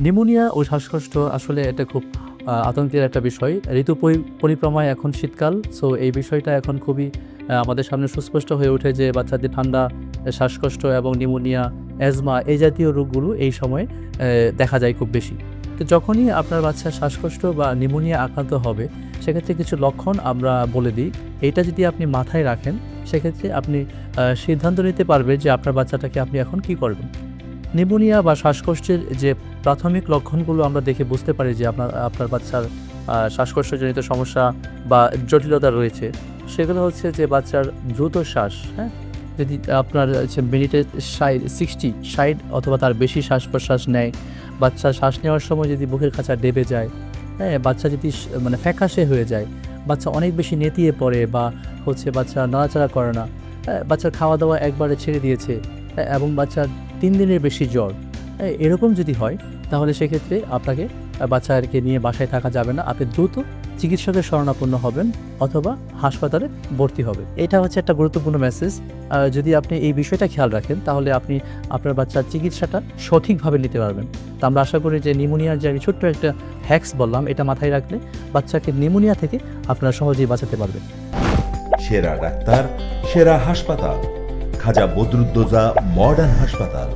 Pneumonia ও শ্বাসকষ্ট আসলে এটা খুব আতঙ্কের একটা বিষয়। ঋতু পরি- পরিক্রমায় এখন শীতকাল সো এই বিষয়টা এখন খুবই আমাদের সামনে সুস্পষ্ট হয়ে ওঠে যে বাচ্চাদের ঠান্ডা শ্বাসকষ্ট এবং নিউমোনিয়া অ্যাজমা এই জাতীয় রোগগুলো এই সময়ে দেখা যায় খুব বেশি। তো যখনই আপনার বাচ্চা শ্বাসকষ্ট বা নিউমোনিয়া আক্রান্ত হবে, সেক্ষেত্রে কিছু লক্ষণ আমরা বলে দিই। এইটা যদি আপনি মাথায় রাখেন, সেক্ষেত্রে আপনি সিদ্ধান্ত নিতে পারবেন যে আপনার বাচ্চাটাকে আপনি এখন কি করবেন। নিউমোনিয়া বা শ্বাসকষ্টের যে প্রাথমিক লক্ষণগুলো আমরা দেখে বুঝতে পারি যে আপনার আপনার বাচ্চার শ্বাসকষ্টজনিত সমস্যা বা জটিলতা রয়েছে সেগুলো হচ্ছে যে বাচ্চার দ্রুত শ্বাস হ্যাঁ? যদি আপনার মিনিটে ষাট সিক্সটি ষাট অথবা তার বেশি শ্বাস প্রশ্বাস নেয় বাচ্চা শ্বাস নেওয়ার সময় যদি বুকের খাঁচা ডেবে যায় হ্যাঁ? বাচ্চা যদি মানে ফ্যাকাশে হয়ে যায় বাচ্চা অনেক বেশি নেতিয়ে পড়ে বা হচ্ছে বাচ্চা নাড়াচাড়া করে না হ্যাঁ, বাচ্চার খাওয়া দাওয়া একবারে ছেড়ে দিয়েছে হ্যাঁ, এবং বাচ্চার তিন দিনের বেশি জ্বর। এরকম যদি হয়, তাহলে সেক্ষেত্রে আপনাকে বাচ্চাকে নিয়ে বাসায় থাকা যাবে না। আপনি দ্রুত চিকিৎসকের শরণাপন্ন হবেন অথবা হাসপাতালে ভর্তি হবে এটা হচ্ছে একটা গুরুত্বপূর্ণ মেসেজ যদি আপনি এই বিষয়টা খেয়াল রাখেন, তাহলে আপনি আপনার বাচ্চার চিকিৎসাটা সঠিকভাবে নিতে পারবেন। তো আমরা আশা করি যে নিউমোনিয়ার যে আমি ছোট্ট একটা হ্যাক্স বললাম, এটা মাথায় রাখলে বাচ্চাকে নিউমোনিয়া থেকে আপনারা সহজেই বাঁচাতে পারবেন। সেরা ডাক্তার, সেরা হাসপাতাল। খাজা বদরুদ্দোজা মডার্ন হাসপাতাল।